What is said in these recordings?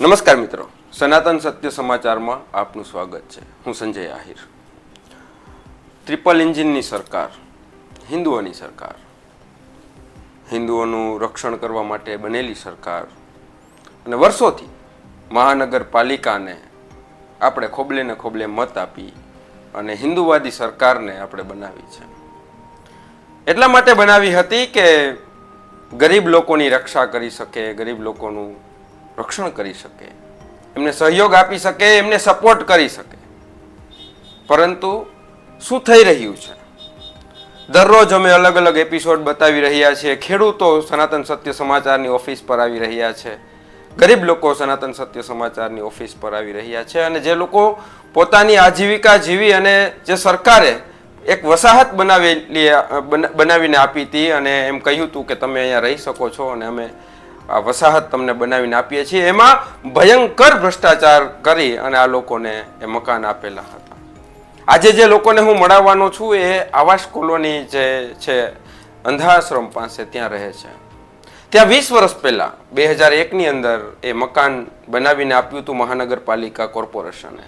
નમસ્કાર મિત્રો. સનાતન સત્ય સમાચારમાં આપનું સ્વાગત છે. હું સંજય આહિર. ટ્રિપલ એન્જિનની સરકાર, હિન્દુઓની સરકાર, હિન્દુઓનું રક્ષણ કરવા માટે બનેલી સરકાર અને વર્ષોથી મહાનગરપાલિકાને આપણે ખોબલે ને ખોબલે મત આપી અને હિન્દુવાદી સરકારને આપણે બનાવી છે. એટલા માટે બનાવી હતી કે ગરીબ લોકોની રક્ષા કરી શકે, ગરીબ લોકોનું રક્ષણ કરી શકે. એમને સહયોગ આપી શકે, એમને સપોર્ટ કરી શકે. પરંતુ શું થઈ રહ્યું છે? દરરોજ અમે અલગ અલગ એપિસોડ બતાવી રહ્યા છીએ. ખેડૂતો સનાતન સત્ય સમાચારની ઓફિસ પર આવી રહ્યા છે. ગરીબ લોકો સનાતન સત્ય સમાચારની ઓફિસ પર આવી રહ્યા છે અને જે લોકો પોતાની આજીવિકા જીવી અને જે સરકારે એક વસાહત બનાવેલી બનાવીને આપી હતી અને એમ કહ્યું હતું કે તમે અહીંયા રહી શકો છો અને અમે આ વસાહત તમને બનાવીને આપીએ છીએ. એમાં ભયંકર ભ્રષ્ટાચાર કરી અને આ લોકોને એ મકાન આપેલા હતા. આજે જે લોકોને હું મળાવવાનો છું એ આવાસ કોલોની જે છે, અંધાશ્રમ પાસે ત્યાં રહે છે. ત્યાં વીસ વર્ષ પહેલાં, બે હજાર એકની અંદર એ મકાન બનાવીને આપ્યું હતું મહાનગરપાલિકા કોર્પોરેશને.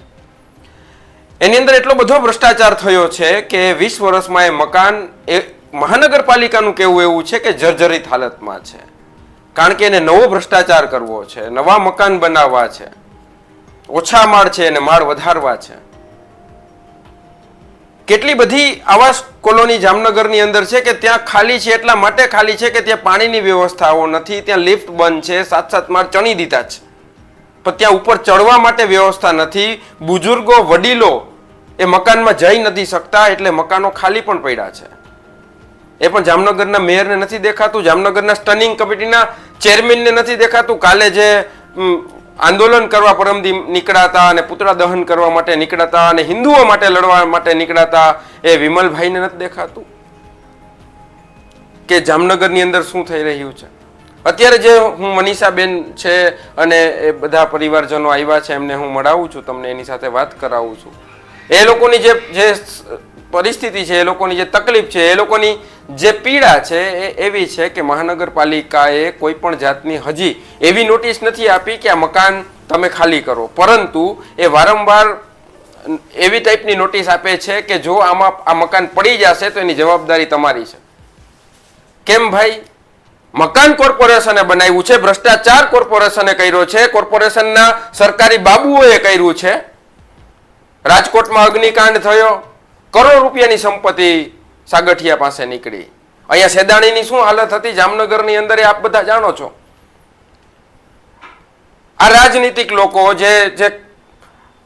એની અંદર એટલો બધો ભ્રષ્ટાચાર થયો છે કે વીસ વર્ષમાં એ મકાન એ મહાનગરપાલિકાનું કહેવું એવું છે કે જર્જરિત હાલતમાં છે. કારણ કે એને નવો ભ્રષ્ટાચાર કરવો છે, નવા મકાન બનાવવા છે, ઓછા માળ છે અને માળ વધારવા છે. કેટલી બધી આવાસ કોલોની જામનગરની અંદર છે કે ત્યાં ખાલી છે, એટલા માટે ખાલી છે કે ત્યાં પાણીની વ્યવસ્થાઓ નથી, ત્યાં લિફ્ટ બંધ છે સાત સાત માળ ચણી દીધા છે. પણ ત્યાં ઉપર ચડવા માટે વ્યવસ્થા નથી બુજુર્ગો વડીલો એ મકાનમાં જઈ નથી શકતા, એટલે મકાનો ખાલી પણ પડ્યા છે. એ પણ જામનગરના મેયરને નથી દેખાતું, જામનગરના સ્ટનિંગ કમિટીના ચેરમેનને નથી દેખાતું. કાલે જે આંદોલન કરવા પરમદી નીકળાતા અને પુતળા દહન કરવા માટે નીકળાતા અને હિન્દુઓ માટે લડવા માટે નીકળાતા એ વિમલભાઈને નથી દેખાતું? કે જામનગરની અંદર શું થઈ રહ્યું છે? અત્યારે જે હું મનીષાબેન છે અને એ બધા પરિવારજનો આવ્યા છે, એમને હું મળાવું છું, તમને એની સાથે વાત કરાવું છું. એ લોકોની જે જે પરિસ્થિતિ છે, એ લોકોની જે તકલીફ છે, એ લોકોની જે પીડા છે એ એવી છે કે મહાનગરપાલિકાએ કોઈ પણ જાતની હજી એવી નોટિસ નથી આપી કે આ મકાન તમે ખાલી કરો. પરંતુ એ વારંવાર એવી ટાઈપની નોટિસ આપે છે કે જો આમાં આ મકાન પડી જશે તો એની જવાબદારી તમારી છે. કેમ ભાઈ? મકાન કોર્પોરેશને બનાવ્યું છે, ભ્રષ્ટાચાર કોર્પોરેશને કર્યો છે, કોર્પોરેશનના સરકારી બાબુઓએ કર્યું છે. રાજકોટમાં અગ્નિકાંડ થયો, કરોડ રૂપિયાની સંપત્તિ સાગઠિયા પાસે નીકળી. અહીંયા સેદાણીની શું હાલત હતી? જામનગરની અંદર આપ બધા જાણો છો. આ રાજનીતિક લોકો જે જે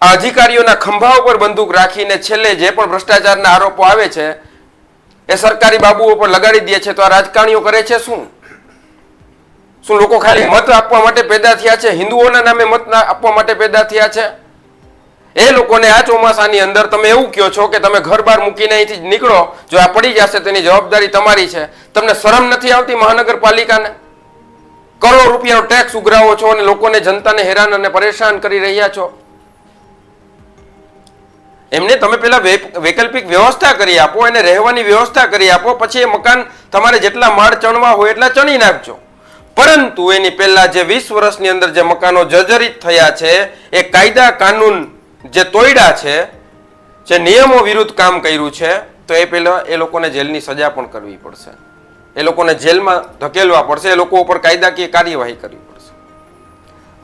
અધિકારીઓના ખંભા ઉપર બંદૂક રાખીને છેલ્લે જે પણ ભ્રષ્ટાચારના આરોપો આવે છે, એ સરકારી બાબુઓ પર લગાડી દે છે, તો આ રાજકારણીઓ કરે છે શું? શું લોકો ખાલી મત આપવા માટે પેદા થયા છે? હિન્દુઓના નામે મત આપવા માટે પેદા થયા છે? એ લોકોને આ ચોમાસાની અંદર તમે એવું કહો છો કે તમે ઘર બાર મૂકીને અહીંથી નીકળો, જો આ પડી જશે તેની જવાબદારી તમારી છે. તમને શરમ નથી આવતી મહાનગરપાલિકાને? કરોડ રૂપિયાનો ટેક્સ ઉઘરાવો છો અને લોકોને જનતાને હેરાન અને પરેશાન કરી રહ્યા છો. એમને તમે પેલા વૈકલ્પિક વ્યવસ્થા કરી આપો, એને રહેવાની વ્યવસ્થા કરી આપો, પછી એ મકાન તમારે જેટલા માળ ચણવા હોય એટલા ચણી નાખજો. પરંતુ એની પહેલા જે વીસ વર્ષની અંદર જે મકાનો જર્જરિત થયા છે, એ કાયદા કાનૂન જે તોયડા છે, જે નિયમો વિરુદ્ધ કામ કર્યું છે, તો એ પેલા એ લોકોને જેલની સજા પણ કરવી પડશે. એ લોકોને જેલમાં ધકેલવા પડશે, એ લોકો ઉપર કાયદાકીય કાર્યવાહી કરવી પડશે.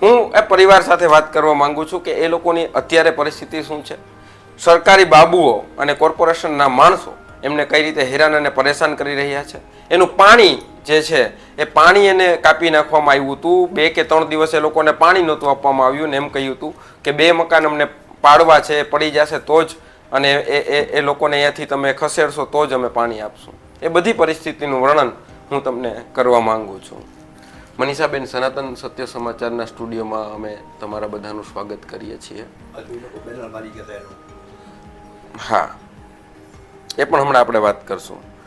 હું એ પરિવાર સાથે વાત કરવા માંગુ છું કે એ લોકોની અત્યારે પરિસ્થિતિ શું છે? સરકારી બાબુઓ અને કોર્પોરેશનના માણસો એમને કઈ રીતે હેરાન અને પરેશાન કરી રહ્યા છે? એનું પાણી જે છે, એ પાણી એને કાપી નાખવામાં આવ્યું હતું. બે કે ત્રણ દિવસ એ લોકોને પાણી નહોતું આપવામાં આવ્યું ને એમ કહ્યું હતું કે બે મકાન અમને પાડવા છે પડી જશે તો જ અને એ એ એ લોકોને અહીંયાથી તમે ખસેડશો તો જ અમે પાણી આપશું. એ બધી પરિસ્થિતિનું વર્ણન હું તમને કરવા માંગુ છું. મનીષાબેન સનાતન સત્ય સમાચારના સ્ટુડિયોમાં અમે તમારા બધાનું સ્વાગત કરીએ છીએ. હા. એ પણ હમણાં આપણે વાત કરશું.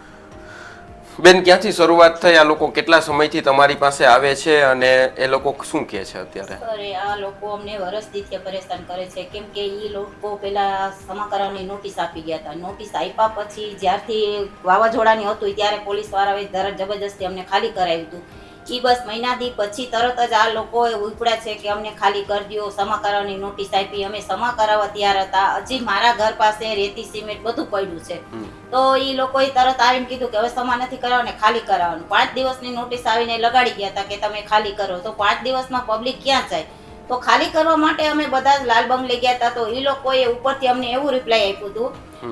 બેન, ક્યાંથી શરૂઆત થઈ? આ લોકો કેટલા સમયથી તમારી પાસે આવે છે અને એ લોકો શું કહે છે અત્યારે? અરે, આ લોકો અમને વરસથી ત્યાં પરેશાન કરે છે. કેમ કે એ લોકો પેલા સમા નોટિસ આપી ગયા હતા. નોટિસ આપ્યા પછી જ્યારથી વાવાઝોડાની હતું ત્યારે પોલીસ વાળાએ જબરજસ્તી અમને ખાલી કરાવ્યું હતું. ઈ બસ મહિનાથી પછી તરત જ આ લોકો ઉપડ્યા છે કે અમને ખાલી કરી દો સમા કરાવવાની નોટિસ આપી. અમે સમા કરાવવા તૈયાર હતા. હજી મારા ઘર પાસે રેતી સિમેન્ટ બધું પડ્યું છે. તો એ લોકોએ તરત આવીને કીધું કે હવે સમા નથી કરાવવાને ખાલી કરાવવાનું. પાંચ દિવસની નોટિસ આવીને લગાડી ગયા હતા કે તમે ખાલી કરો. તો પાંચ દિવસમાં પબ્લિક ક્યાં જાય? તો ખાલી કરવા માટે અમે બધા જ લાલ બંગલે ગયા હતા. તો એ લોકોએ ઉપરથી અમને એવું રિપ્લાય આપ્યું હતું.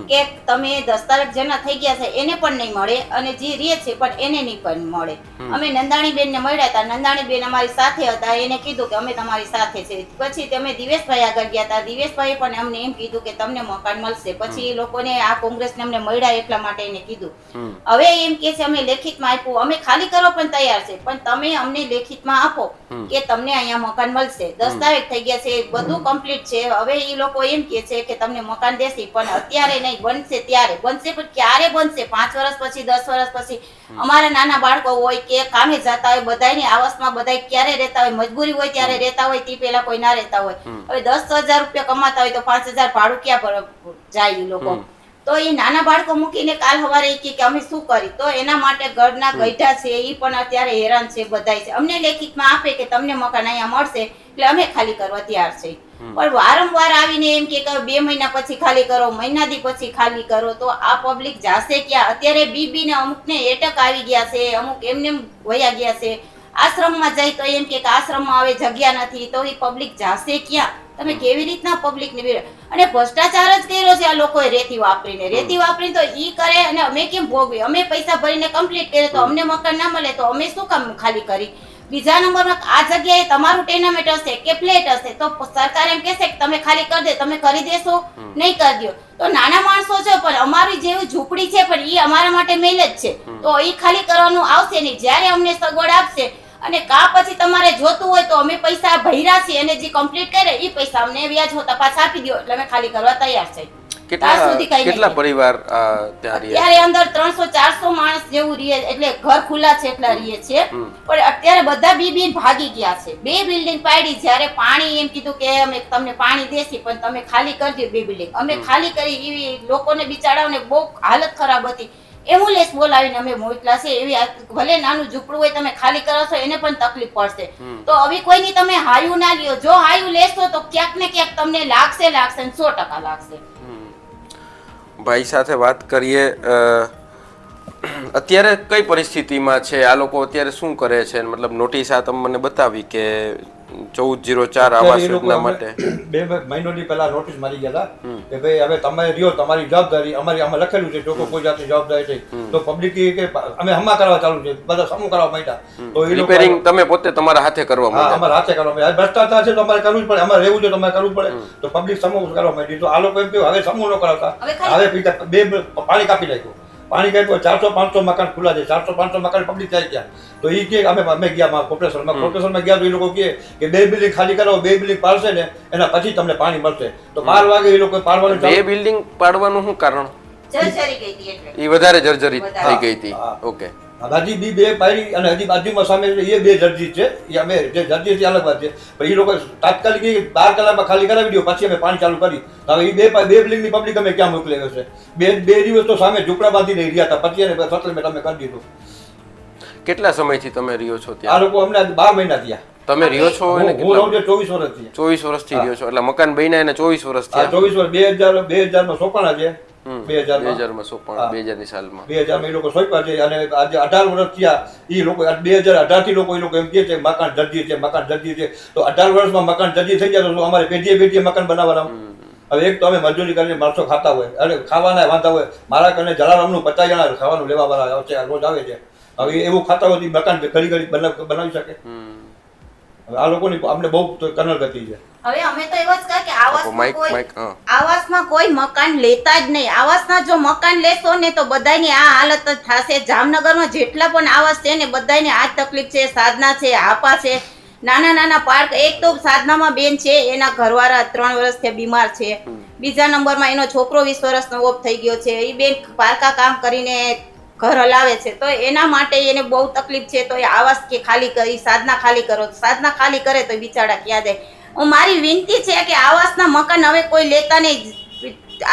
કે તમે દસ્તાવેજ જેના થઈ ગયા છે એને પણ નહીં મળે અને જે રીએ છે પણ એને નહીં પણ મળે. અમે નંદાણી બેનને મળ્યા હતા. નંદાણી બેન અમારી સાથે હતા. એને કીધું કે અમે તમારી સાથે છે. પછી તમે દિવેશભાઈ આગળ ગયા હતા. દિવેશભાઈએ પણ અમને એમ કીધું કે તમને મકાન મળશે. પછી એ લોકોને આ કોંગ્રેસને અમને મળ્યા એટલા માટે એને કીધું. હવે એમ કે છે અમે લેખિતમાં આપ્યું. અમે ખાલી કરવા પણ તૈયાર છે. પણ તમે અમને લેખિતમાં આપો કે તમને અહીંયા મકાન મળશે. દસ્તાવેજ થઈ ગયા છે. બધું કમ્પ્લીટ છે. હવે એ લોકો એમ કે છે કે તમને મકાન દેશે. પણ અત્યારે નહીં બનશે ત્યારે. બનશે પણ ક્યારે બનશે? પાંચ વર્ષ પછી દસ વર્ષ પછી? અમારા નાના બાળકો હોય કે કામે જતા હોય બધાની આવાસમાં બધા ક્યારે રહેતા હોય મજબૂરી હોય ત્યારે રહેતા હોય તે પેલા કોઈ ના રહેતા હોય. હવે દસ હજાર રૂપિયા કમાતા હોય તો પાંચ હજાર ભાડું ક્યાં જાય લોકો. તો એ નાના બાળકો મૂકીને કાલ સવારે કે અમે શું કરી તો એના માટે ઘરના ગઈઢા છે એ પણ અત્યારે હેરાન છે બધાય છે. અમને લેખિતમાં આપે કે તમને મકાન અહીંયા મળશે એટલે અમે ખાલી કરવા તૈયાર છે. પણ વારંવાર આવીને એમ કે બે મહિના પછી ખાલી કરો મહિનાથી પછી ખાલી કરો તો આ પબ્લિક જાશે ક્યાં? અત્યારે બીબી ને અમુક ને એટક આવી ગયા છે અમુક એમને વયા ગયા છે. આશ્રમમાં જાય તો એમ કે આશ્રમમાં હવે જગ્યા નથી તો એ પબ્લિક જાશે ક્યાં? તમે કેવી રીતના પબ્લિક ને અને ભ્રષ્ટાચાર જ કર્યો છે આ લોકોએ રેતી વાપરીને. રેતી વાપરીને તો ઈ કરે અને અમે કેમ ભોગવી અમે પૈસા ભરીને કમ્પ્લીટ કરીએ તો અમને મકાન ના મળે તો અમે શું કામ ખાલી કરી? બીજા નંબરમાં આ જગ્યાએ તમારું ટેનામેન્ટ હશે કે ફ્લેટ હશે? તો સરકાર એમ કહેશે કે તમે ખાલી કરી દે તમે કરી દેશો નહીં કરી દો. તો નાના માણસો છે પણ અમારી જેવી ઝૂંપડી છે પણ એ અમારા માટે મેલ જ છે તો એ ખાલી કરવાનું આવશે નહીં. જ્યારે અમને સગવડ આપશે અને કા પછી તમારે જોતું હોય તો અમે પૈસા ભર્યા છીએ અને જે કમ્પ્લીટ કરે એ પૈસા અમને વ્યાજ હોતા પાછા આપી દો એટલે અમે ખાલી કરવા તૈયાર છે. કેટલા કેટલા પરિવાર ત્યાં રહે? અત્યારે અંદર ત્રણસો ચારસો માણસ જેવું રહે એટલે ઘર ખુલ્લા છે એટલા રહીએ છે. પણ અત્યારે બધા બી બી ભાગી ગયા છે. બે બિલ્ડિંગ પાડી જ્યારે પાણી એમ કીધું કે અમે તમને પાણી દેસી પણ તમે ખાલી કરી દો બે બિલ્ડિંગ અમે ખાલી કરી એવી લોકોને બિચારાઓને બહુ હાલત ખરાબ હતી. એમ્બ્યુલન્સ બોલાવીને અમે મોકલા છે એવી ભલે નાનું ઝૂંપડું હોય તમે ખાલી કરાવશો એને પણ તકલીફ પડશે. તો હવે કોઈની તમે હાયું ના લ્યો. જો હાયું લેશો તો ક્યાંક ને ક્યાંક તમને લાગશે લાગશે સો ટકા લાગશે. ભાઈ સાથે વાત કરીએ અ, અત્યારે કઈ પરિસ્થિતિમાં છે? આ લોકો અત્યારે શું કરે છે? મતલબ નોટિસ આ તમે મને બતાવી કે ચૌદ જીરો ચાર આવાસ યોજના માટે? બે મહિનોથી પહેલા નોટિસ મારી ગયા હતા કે ભાઈ હવે તમે રહ્યો તમારી જવાબદારી અમારી આમાં લખેલું છે. જો કોઈ જાતની જવાબદારી છે તો પબ્લિક કે અમે હમા કરવા ચાલુ છે. બધા સમૂહ કરવા માંડ્યા. તો એ રિપેરિંગ તમે પોતે તમારા હાથે કરવા માંડ્યા? અમારા હાથે કરવા માંડ્યા. ભ્રષ્ટાચાર છે તો અમારે કરવું જ પડે. અમારે રહેવું છે તો અમારે કરવું પડે. તો પબ્લિક સમૂહ કરવા માંડી તો આ લોકો એમ કહ્યું હવે સમૂહ ન કરાવતા. હવે ખાલી- બે પાણી કાપી નાખ્યું. પાણી કાપ્યું ચારસો પાંચસો મકાન ખુલ્લા છે. ચારસો પાંચસો મકાન પબ્લિક થાય ગયા તો એ કે અમે અમે ગયા કોર્પોરેશનમાં કોર્પોરેશનમાં ગયા તો એ લોકો કહે કે બે બિલ્ડિંગ ખાલી કરાવો બે બિલ્ડિંગ પાડશે ને એના પછી તમને પાણી મળશે. તો બાર વાગે એ લોકો પાડવાનું બે બિલ્ડિંગ પાડવાનું શું કારણ? જર્જરી એ વધારે જર્જરિત થઈ ગઈ હતી. હા. ઓકે હજી બી બે પાડી અને હજી બાજુમાં સામે એ બે જર્જી છે. એ અમે જે જર્જી છે અલગ વાત છે. પણ એ લોકો તાત્કાલિક બાર કલાકમાં ખાલી કરાવી દો પછી અમે પાણી ચાલુ કરી. હવે એ બે બે બિલ્ડિંગની પબ્લિક અમે ક્યાં મોકલી છે બે બે દિવસ તો સામે ઝૂંપડા બાંધી રહી રહ્યા હતા. પછી એને મેં અમે કરી દીધું. કેટલા સમયથી તમે રહ્યો છો આ ત્યાં લોકો અમને બાર મહિના થયા. તમે રહ્યો છો એને હું કેટલા રહું છું ચોવીસ વર્ષ થયા. ચોવીસ વર્ષથી રહ્યો છો. એટલે મકાન બન્યા એને ચોવીસ વર્ષ થયા. ચોવીસ વર્ષ બે હજાર બે હજારમાં સોંપણા છે. બે હજારમાં. સોપાણ. બે હજારની સાલમાં. બે હજારમાં એ લોકો સોંપ્યા છે અને આજે અઢાર વર્ષ થયા. એ લોકો બે હજાર અઢારથી લોકો એ લોકો એમ કહે છે મકાન જર્જી છે મકાન દર્દી છે. તો અઢાર વર્ષમાં મકાન જર્જી થઈ ગયા તો અમારે પેઢીએ પેઢીએ મકાન બનાવવાના? હવે એક તો અમે મજૂરી કરીને માણસો ખાતા હોય. અને ખાવાના વાંધા હોય. મારા કને જલારામનું પચાસ જણા ખાવાનું લેવા વાળા રોજ આવે છે. હવે એવું ખાતા હોય મકાન ઘડી ઘડી બનાવ- બનાવી શકે. આ લોકોની અમને બહુ કનલ ગતિ છે. હવે અમે તો એવા જ કહે કે આવાસમાં કોઈ આવાસમાં કોઈ મકાન લેતા જ નહીં. આવાસના જો મકાન લેશો ને તો બધાની આ હાલત જ થશે. જામનગરમાં જેટલા પણ આવાસ છે ને બધાની આ તકલીફ છે. સાધના છે આપા છે. નાના નાના પાર્ક એક તો સાધનામાં બેન છે એના ઘરવાળા ત્રણ વર્ષથી બીમાર છે. બીજા નંબરમાં એનો છોકરો વીસ વર્ષનો ઓફ થઈ ગયો છે. એ બેન પારકા કામ કરીને ઘર હલાવે છે, તો એના માટે એને બહુ તકલીફ છે, તો એ આવાસ કે ખાલી કરી સાધના ખાલી કરો, સાધના ખાલી કરે તો બિચારા ક્યાં જાય. હું મારી વિનંતી છે કે આવાસના મકાન હવે કોઈ લેતા નહીં.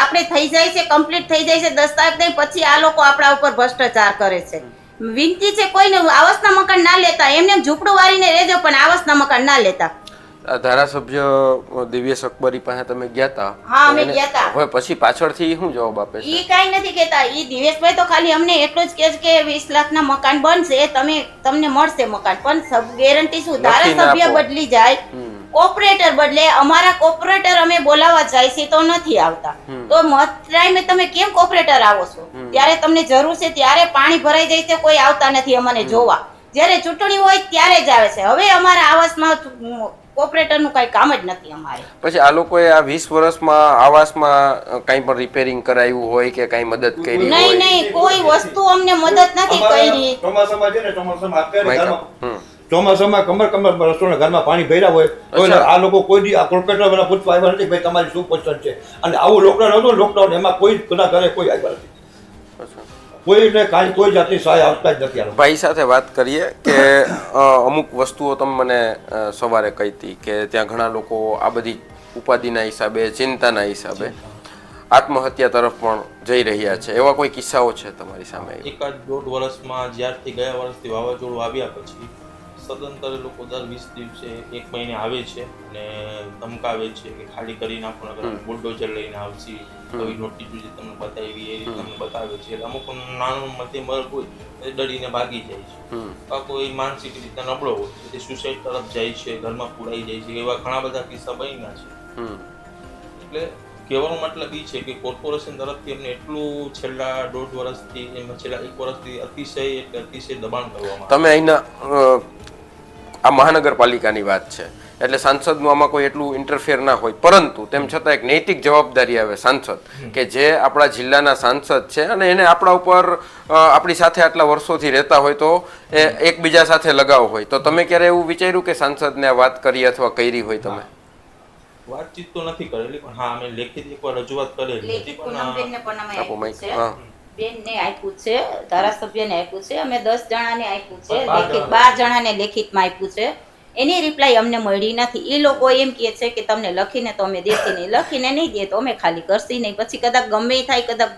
આપણે થઈ જાય છે કમ્પ્લીટ થઈ જાય છે, દસ્તાવેજ નહીં, પછી આ લોકો આપણા ઉપર ભ્રષ્ટાચાર કરે છે. વિનંતી છે કોઈને આવાસના મકાન ના લેતા, એમને એમ ઝૂંપડું વાળીને રહેજો પણ આવાસના મકાન ના લેતા. ધારાસભ્ય દિવ્યેશ અકબરી પાસે તમે ગયા હતા હા, અમે ગયા હતા હવે પછી પાછળથી શું જવાબ આપે છે? ઈ કાઈ નથી કહેતા. ઈ દિવ્યેશભાઈ તો ખાલી અમને એટલો જ કહે છે કે વીસ લાખના મકાન બનશે તમે તમને મળશે મકાન. પણ સબ ગેરંટી શું? ધારાસભ્ય બદલી જાય. કોર્પોરેટર બદલે અમારા કોર્પોરેટર અમે બોલાવવા જાય છે તો નથી આવતા. તો મત ટાઈમે તમે કેમ કોર્પોરેટર આવો છો? ત્યારે તમને જરૂર છે ત્યારે પાણી ભરાઈ જાય છે કોઈ આવતા નથી અમને જોવા. જ્યારે ચૂંટણી હોય ત્યારે જ આવે છે. હવે અમારા આવાસમાં કોર્પોરેટરનું કઈ કામ જ નથી અમારે. પછી આ લોકોએ આ વીસ વર્ષમાં આવાસમાં કાંઈ પણ રિપેરિંગ કરાવ્યું હોય કે કઈ મદદ કરી નહીં હોય? નહીં કોઈ વસ્તુ અમને મદદ નથી કરી. ચોમાસામાં છે ને ચોમાસામાં અત્યારે ઘરમાં ચોમાસામાં કમર કમર રસોડા ઘરમાં પાણી ભર્યા હોય તો આ લોકો કોઈ દી આ કોર્પોરેટર વાળા પૂછવા આવ્યા નથી ભાઈ તમારી શું પોઝિશન છે? અને આવું લોકડાઉન હતું લોકડાઉન એમાં કોઈ બધા ઘરે કોઈ આવ્યા નથી. કોઈને કાંઈ કોઈ જાતની સહાય આવતા જ નથી ભાઈ સાથે વાત કરીએ કે અમુક વસ્તુઓ તમે મને સવારે કહી હતી કે ત્યાં ઘણા લોકો આ બધી ઉપાધિના હિસાબે ચિંતાના હિસાબે આત્મહત્યા તરફ પણ જઈ રહ્યા છે. એવા કોઈ કિસ્સાઓ છે તમારી સામે? એકાદ દોઢ વર્ષમાં જ્યારથી ગયા વર્ષથી વાવાઝોડું આવ્યા પછી સદંતર લોકો દર વીસ દિવસે એક મહિને આવે છે અને ધમકાવે છે કે ખાલી કરી નાખો નકર બુલડોઝર લઈને આવશે. આવી નોટિસ જે તમને બતાવી એ તમને બતાવે છે. એટલે અમુક નાનું મધ્યમ વર્ગ હોય એ ડરીને ભાગી જાય છે. આ કોઈ માનસિક રીતે નબળો હોય તે સુસાઇડ તરફ જાય છે ઘરમાં પુરાઈ જાય છે એવા ઘણા બધા કિસ્સા બન્યા છે. એટલે કહેવાનો મતલબ એ છે કે કોર્પોરેશન તરફથી અમને એટલું છેલ્લા દોઢ વર્ષથી એમાં છેલ્લા એક વર્ષથી અતિશય એટલે અતિશય દબાણ કરવામાં તમે અહીંના આ મહાનગરપાલિકાની વાત છે. એટલે સાંસદનું આમાં કોઈ એટલું ઇન્ટરફેર ના હોય. પરંતુ તેમ છતાં એક નૈતિક જવાબદારી આવે સાંસદ કે જે આપણા જિલ્લાના સાંસદ છે અને એને આપણા ઉપર આપણી સાથે આટલા વર્ષોથી રહેતા હોય તો એ એકબીજા સાથે લગાવ હોય. તો તમે ક્યારે એવું વિચાર્યું કે સાંસદને આ વાત કરી અથવા કરી હોય તમે? વાતચીત તો નથી કરેલી પણ હા અમે લેખિત એકવાર રજૂઆત કરેલી હતી પણ આપો માઈક. હા. બેનને આપ્યું છે ધારાસભ્યને આપ્યું છે અમે દસ જણાને આપ્યું છે લેખિત બાર જણાને લેખિતમાં આપ્યું છે. એની રિપ્લાય અમને મળી નથી. એ લોકો એમ કહે છે કે તમને લખીને તો અમે દેતી નહીં લખીને નહીં દે તો અમે ખાલી કરશી નહીં. પછી કદાચ ગમે થાય કદાચ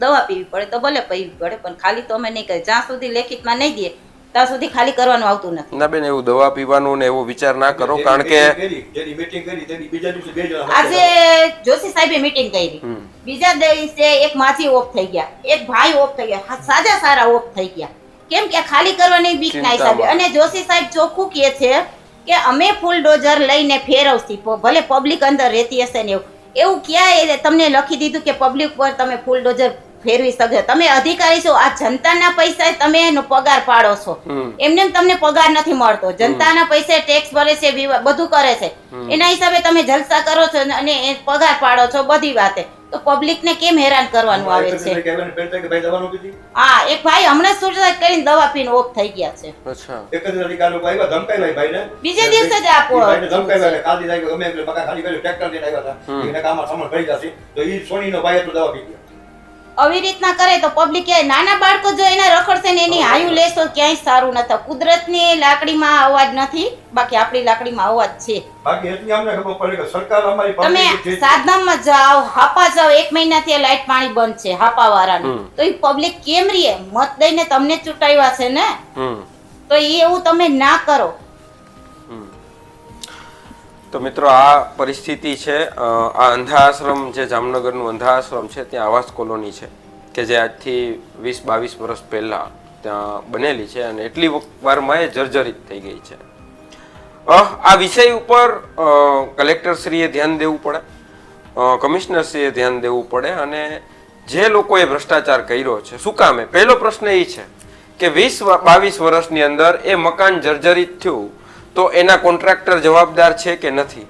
દવા પીવી પડે તો ભલે પીવી પડે પણ ખાલી તો અમે નહીં કરીએ. જ્યાં સુધી લેખિતમાં નહીં દે ત્યાં સુધી ખાલી કરવાનું આવતું નથી. ના બેન એવું દવા પીવાનું ને એવો વિચાર ના કરો કારણ કે આજે જોશી સાહેબે મીટિંગ કરી. બીજા દિવસે એક માસી ઓફ થઈ ગયા એક ભાઈ ઓફ થઈ ગયા સાજા સારા ઓફ થઈ ગયા. કેમ કે ખાલી કરવાની બીક ના હિસાબે. અને જોશી સાહેબ ચોખ્ખું કહે છે કે અમે ફૂલ ડોઝર લઈને ફેરવશી ભલે પબ્લિક અંદર રહેતી હશે ને એવું. એવું ક્યાં એ તમને લખી દીધું કે પબ્લિક પર તમે ફૂલ ડોઝર ફેરવી શકો. તમે અધિકારી છો આ જનતાના પૈસા તમે એનો પગાર પાડો છો. એમને તમને પગાર નથી મળતો. જનતાના પૈસે ટેક્સ ભરે છે બધું કરે છે. એના હિસાબે તમે જલસા કરો છો અને એ પગાર પાડો છો બધી વાતે. તો પબ્લિક ને કેમ હેરાન કરવાનું આવે છે. હા એક ભાઈ હમણાં સુરત કરીને દવા પીને ઓફ થઈ ગયા છે. અચ્છા. લોકો આવ્યા, ભાઈને. બીજે દિવસે જ આપો. એ ગમે એટલે ખાલી કર્યું, આવ્યા હતા. એને કામમાં જશે. તો ઈ સોનીનો ભાઈ હતો, દવા પી ગયો. આવી રીતના કરે તો પબ્લિક નાના બાળકો જો એના રખડશે ને એની હાયું લેશો ક્યાંય સારું નથી કુદરતની લાકડીમાં અવાજ નથી બાકી આપણી લાકડીમાં અવાજ છે. બાકી એટલી અમને ખબર પડે કે સરકાર અમારી તમે સાધનામાં જાઓ હાપા જાઓ એક મહિનાથી લાઈટ પાણી બંધ છે હાપા વાળાનું તો એ પબ્લિક કેમ રીએ? મત દઈને તમને ચૂંટાવ્યા છે ને? તો એવું તમે ના કરો. તો મિત્રો, આ પરિસ્થિતિ છે આ અંધા આશ્રમ જે જામનગરનું અંધા આશ્રમ છે, ત્યાં આવાસ કોલોની છે, કે જે આજથી વીસ બાવીસ વર્ષ પહેલાં ત્યાં બનેલી છે અને એટલી વારમાં એ જર્જરિત થઈ ગઈ છે. આ વિષય ઉપર કલેક્ટરશ્રીએ ધ્યાન દેવું પડે કમિશનરશ્રીએ ધ્યાન દેવું પડે અને જે લોકોએ ભ્રષ્ટાચાર કર્યો છે, શું કામે પહેલો પ્રશ્ન એ છે કે વીસ બાવીસ વર્ષની અંદર એ મકાન જર્જરિત થયું તો એના કોન્ટ્રાક્ટર જવાબદાર છે કે નથી?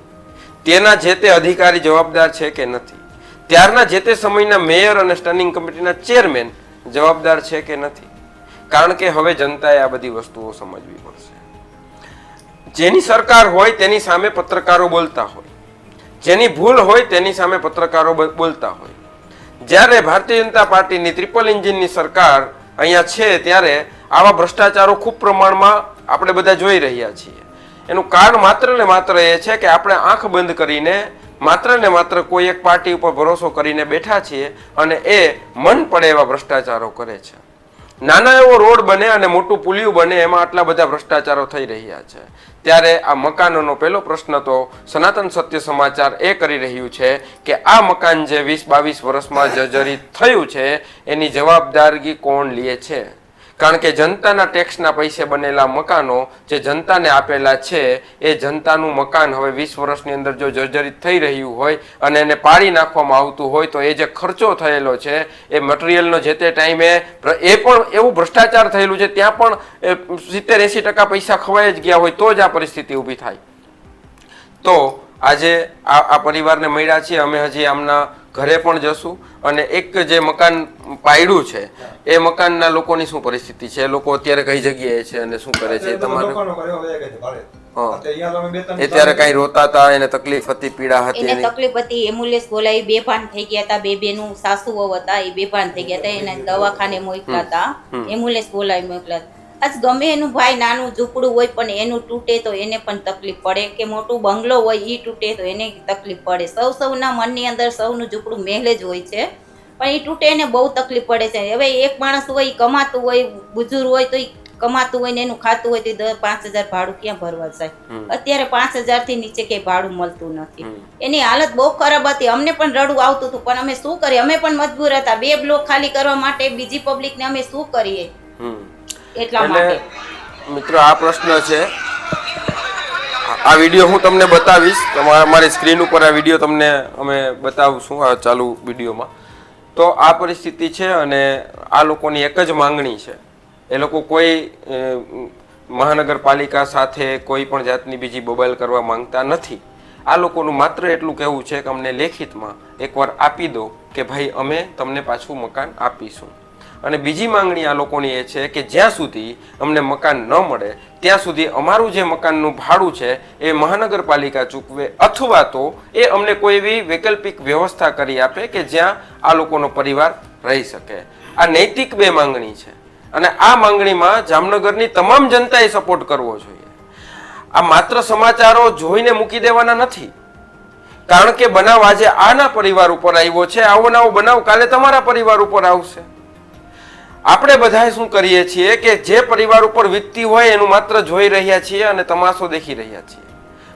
તેના જે તે અધિકારી જવાબદાર છે કે નથી? ત્યારના જે તે સમયના મેયર અને સ્ટેન્ડિંગ કમિટીના ચેરમેન જવાબદાર છે કે નથી? કારણ કે હવે જનતાએ આ બધી વસ્તુઓ સમજવી પડશે. જેની સરકાર હોય તેની સામે પત્રકારો બોલતા હોય. જેની ભૂલ હોય તેની સામે પત્રકારો બોલતા હોય. જ્યારે ભારતીય જનતા પાર્ટીની ટ્રિપલ એન્જિનની સરકાર અહીંયા છે, ત્યારે આવા ભ્રષ્ટાચારો ખૂબ પ્રમાણમાં આપણે બધા જોઈ રહ્યા છીએ. એનું કારણ માત્ર ને માત્ર એ છે કે આપણે આંખ બંધ કરીને માત્ર ને માત્ર કોઈ એક પાર્ટી ઉપર ભરોસો કરીને બેઠા છીએ અને એ મન પડે એવા ભ્રષ્ટાચારો કરે છે. નાના એવો રોડ બને અને મોટું પુલિયું બને એમાં આટલા બધા ભ્રષ્ટાચારો થઈ રહ્યા છે. ત્યારે આ મકાનોનો પહેલો પ્રશ્ન તો સનાતન સત્ય સમાચાર એ કરી રહ્યું છે કે આ મકાન જે વીસ બાવીસ વર્ષમાં જર્જરિત થયું છે, એની જવાબદારી કોણ લે છે? કારણ કે જનતાના ટેક્સના પૈસે બનેલા મકાનો જે જનતાને આપેલા છે, એ જનતાનું મકાન હવે વીસ વર્ષની અંદર જો જર્જરિત થઈ રહ્યું હોય અને એને પાડી નાખવામાં આવતું હોય, તો એ જે ખર્ચો થયેલો છે, એ મટીરિયલનો જે તે ટાઈમે એ પણ એવું ભ્રષ્ટાચાર થયેલું છે, ત્યાં પણ સિત્તેર એંસી ટકા પૈસા ખવાઈ જ ગયા હોય, તો જ આ પરિસ્થિતિ ઊભી થાય. તો આજે આ પરિવારને મળ્યા છીએ, અમે હજી આમના ઘરે પણ જશું અને એક જે મકાન પાયડું છે એ મકાનના લોકોની શું પરિસ્થિતિ છે? લોકો અત્યારે કઈ જગ્યાએ છે અને શું કરે છે? તમારે એ ત્યારે કઈ રોતા હતા એને તકલીફ હતી પીડા હતી એને તકલીફ હતી એમ્બ્યુલન્સ બોલાવી બેભાન થઈ ગયા હતા બે બેનું સાસુઓ હતા એ બેભાન થઈ ગયા હતા એને દવાખાને મોકલા હતા એમ્બ્યુલન્સ બોલાવી મોકલા આજ ગમે એનું ભાઈ નાનું ઝૂંપડું હોય પણ એનું તૂટે તો એને પણ તકલીફ પડે. કે મોટું બંગલો હોય એ તૂટે તો એને તકલીફ પડે. સૌ સૌના મનની અંદર સૌનું ઝૂંપડું મહેલ જ હોય છે. પણ એ તૂટે એને બહુ તકલીફ પડે છે. હવે એક માણસ હોય એ કમાતું હોય બુજુર્ગ હોય તો એ કમાતું હોય ને એનું ખાતું હોય તો દર પાંચ હજાર ભાડું ક્યાં ભરવા જાય? અત્યારે પાંચ હજારથી નીચે ક્યાંય ભાડું મળતું નથી. એની હાલત બહુ ખરાબ હતી. અમને પણ રડવું આવતું હતું. પણ અમે શું કરીએ? અમે પણ મજબૂર હતા. બે બ્લોક ખાલી કરવા માટે બીજી પબ્લિકને અમે શું કરીએ. એટલા માટે. મિત્રો આ પ્રશ્ન છે. આ- વીડિયો હું તમને બતાવીશ. તમારા અમારી સ્ક્રીન ઉપર આ વીડિયો તમને અમે બતાવશું આ ચાલુ વિડીયોમાં. તો આ પરિસ્થિતિ છે અને આ લોકોની એક જ માંગણી છે. એ લોકો કોઈ મહાનગરપાલિકા સાથે કોઈ પણ જાતની બીજી બબાલ કરવા માંગતા નથી. આ લોકોનું માત્ર એટલું કહેવું છે કે અમને લેખિતમાં એકવાર આપી દો કે ભાઈ અમે તમને પાછું મકાન આપીશું. અને બીજી માંગણી આ લોકોની એ છે કે જ્યાં સુધી અમને મકાન ન મળે, ત્યાં સુધી અમારું જે મકાનનું ભાડું છે એ મહાનગરપાલિકા ચૂકવે અથવા તો એ અમને કોઈ એવી વૈકલ્પિક વ્યવસ્થા કરી આપે કે જ્યાં આ લોકોનો પરિવાર રહી શકે. આ નૈતિક બે માંગણી છે. અને આ માંગણીમાં જામનગરની તમામ જનતાએ સપોર્ટ કરવો જોઈએ. આ માત્ર સમાચારો જોઈને મૂકી દેવાના નથી. કારણ કે બનાવ આજે આના પરિવાર ઉપર આવ્યો છે, આવો નાવો બનાવ કાલે તમારા પરિવાર ઉપર આવશે. આપણે બધાએ શું કરીએ છીએ કે જે પરિવાર ઉપર વીતતી હોય એનું માત્ર જોઈ રહ્યા છીએ અને તમાશો દેખી રહ્યા છીએ.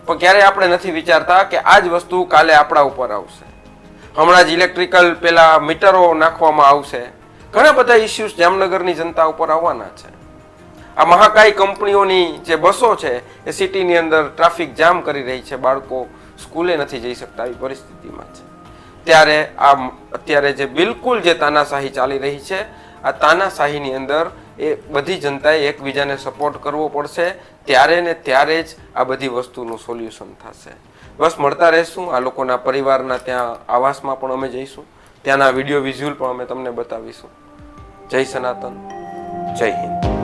પણ ક્યારેય આપણે નથી વિચારતા કે આ જ વસ્તુ કાલે આપણા ઉપર આવશે. હમણાં જ ઇલેક્ટ્રિકલ પેલા મીટરો નાખવામાં આવશે. ઘણા બધા ઇસ્યુઝ જામનગરની જનતા ઉપર આવવાના છે. આ મહાકાય કંપનીઓની જે બસો છે એ સિટીની અંદર ટ્રાફિક જામ કરી રહી છે. બાળકો સ્કૂલે નથી જઈ શકતા આવી પરિસ્થિતિમાં છે. ત્યારે આ અત્યારે જે બિલકુલ જે તાનાશાહી ચાલી રહી છે આ તાનાશાહીની અંદર એ બધી જનતાએ એકબીજાને સપોર્ટ કરવો પડશે, ત્યારે ને ત્યારે જ આ બધી વસ્તુનું સોલ્યુશન થશે. બસ મળતા રહેશું, આ લોકોના પરિવારના ત્યાં આવાસમાં પણ અમે જઈશું, ત્યાંના વીડિયો વિઝ્યુઅલ પણ અમે તમને બતાવીશું. જય સનાતન, જય હિન્દ.